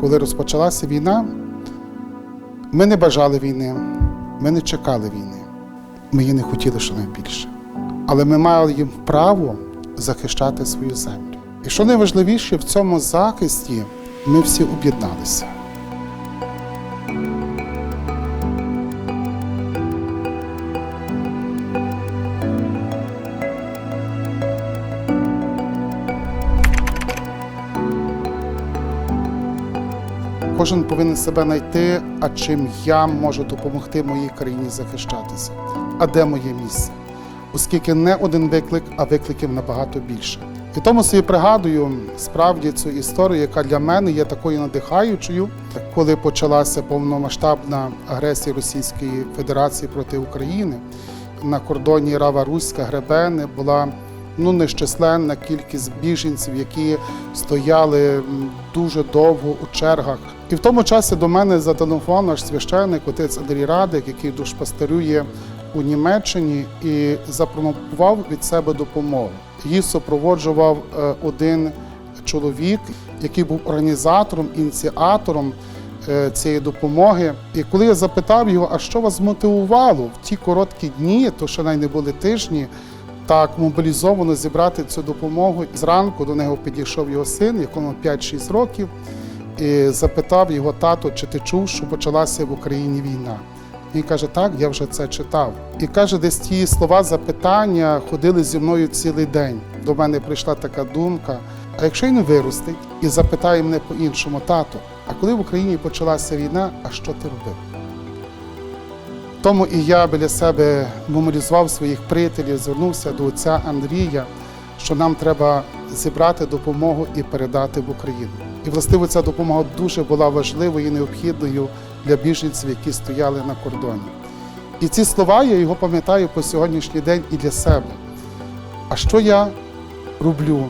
коли розпочалася війна, ми не бажали війни, ми не чекали війни. Ми її не хотіли щонайбільше. Але ми мали їм право захищати свою землю. І що найважливіше в цьому захисті, ми всі об'єдналися. Кожен повинен себе знайти, а чим я можу допомогти моїй країні захищатися. А де моє місце? Оскільки не один виклик, а викликів набагато більше. І тому собі пригадую справді цю історію, яка для мене є такою надихаючою, коли почалася повномасштабна агресія Російської Федерації проти України на кордоні Рава Руська Гребени була ну нещисленна кількість біженців, які стояли дуже довго у чергах. І в тому часі до мене зателефонував наш священник, отець Андрій Радик, який душпастерює у Німеччині, і запропонував від себе допомогу. Її супроводжував е, один чоловік, який був організатором, ініціатором е, цієї допомоги. І коли я запитав його, а що вас змотивувало в ті короткі дні, то ще навіть не були тижні, так мобілізовано зібрати цю допомогу. Зранку до нього підійшов його син, якому 5-6 років, і запитав його тато, чи ти чув, що почалася в Україні війна. Він каже, так, я вже це читав. І каже, десь ті слова запитання ходили зі мною цілий день. До мене прийшла така думка: а якщо й не виростить і запитає мене по-іншому, тато, а коли в Україні почалася війна, а що ти робив? Тому і я біля себе меморізував своїх приятелів, звернувся до отця Андрія, що нам треба зібрати допомогу і передати в Україну. І властиво ця допомога дуже була важливою і необхідною для біженців, які стояли на кордоні. І ці слова я його пам'ятаю по сьогоднішній день і для себе. А що я роблю,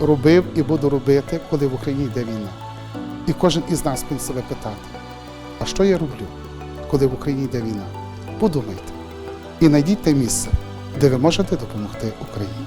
робив і буду робити, коли в Україні йде війна? І кожен із нас повинен себе питати: а що я роблю, коли в Україні йде війна? Подумайте і знайдіть те місце, де ви можете допомогти Україні.